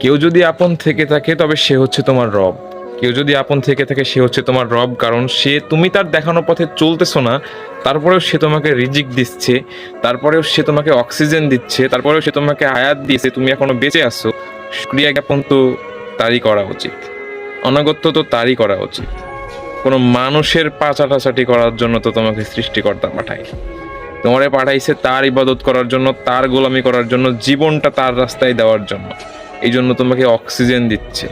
কেউ যদি আপন থেকে থাকে, তবে সে হচ্ছে তোমার রব। কেউ যদি আপন থেকে থাকে, সে হচ্ছে তোমার রব, কারণ সে, তুমি তার দেখানো পথে চলতেছো না, তারপরেও সে তোমাকে রিজিক দিচ্ছে, তারপরেও সে তোমাকে অক্সিজেন দিচ্ছে, তারপরেও সে তোমাকে আয়াত দিয়েছে, তুমি এখনও বেঁচে আসছো ক্রিয়া জ্ঞাপন তো তারই করা উচিত। অনাগত্য তো তারই করা উচিত। কোনো মানুষের পাচাটাচাটি করার জন্য তো তোমাকে সৃষ্টিকর্তা পাঠায়। তোমারে পাঠাইছে তার ইবাদত করার জন্য, তার গোলামি করার জন্য, জীবনটা তার রাস্তায় দেওয়ার জন্য। এই জন্য তোমাকে অক্সিজেন দিচ্ছে,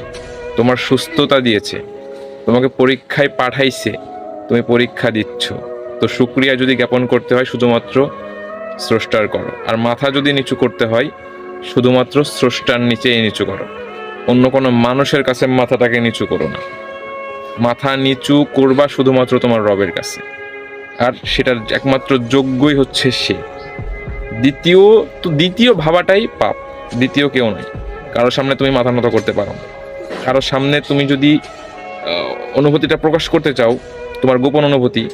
তোমার সুস্থতা দিয়েছে, তোমাকে পরীক্ষায় পাঠাইছে, তুমি পরীক্ষা দিচ্ছ। তো শুক্রিয়া যদি জ্ঞাপন করতে হয় শুধুমাত্র স্রষ্টার করো, আর মাথা যদি নিচু করতে হয় শুধুমাত্র স্রষ্টার নিচেই নিচু করো। অন্য কোনো মানুষের কাছে মাথাটাকে নিচু করো না। মাথা নিচু করবা শুধুমাত্র তোমার রবের কাছে। আর সেটার একমাত্র যোগ্যই হচ্ছে সে। দ্বিতীয়, তো দ্বিতীয় ভাবাটাই পাপ। দ্বিতীয় কেউ নয়। কারোর সামনে তুমি মাথা নত করতে পারো কারোর সামনে তুমি যদি অনুভূতিটা প্রকাশ করতে চাও, তোমার গোপন অনুভূতি,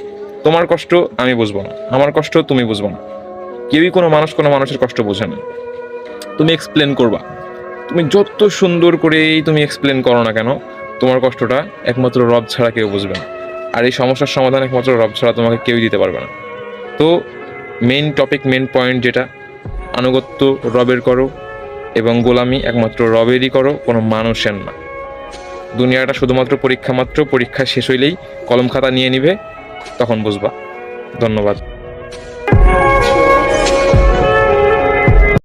তোমার কষ্ট আমি বুঝব না। আমার কষ্ট তুমি বুঝব না। কেউই কোনো মানুষ কোনো মানুষের কষ্ট বোঝে না। তুমি এক্সপ্লেন করবা। তুমি যত সুন্দর করেই তুমি এক্সপ্লেন করো না কেন, তোমার কষ্টটা একমাত্র রব ছাড়া কেউ বুঝবে না। আর এই সমস্যার সমাধান একমাত্র রব ছাড়া তোমাকে কেউই দিতে পারবে না। তো মেন টপিক মেন পয়েন্ট যেটা, আনুগত্য রবের করো এবং গোলামি একমাত্র রবেরই করো, কোনো মানুষের না। দুনিয়াটা শুধুমাত্র পরীক্ষা মাত্র, পরীক্ষা শেষ হইলেই কলম খাতা নিয়ে নিবে, তখন বুঝবা। ধন্যবাদ।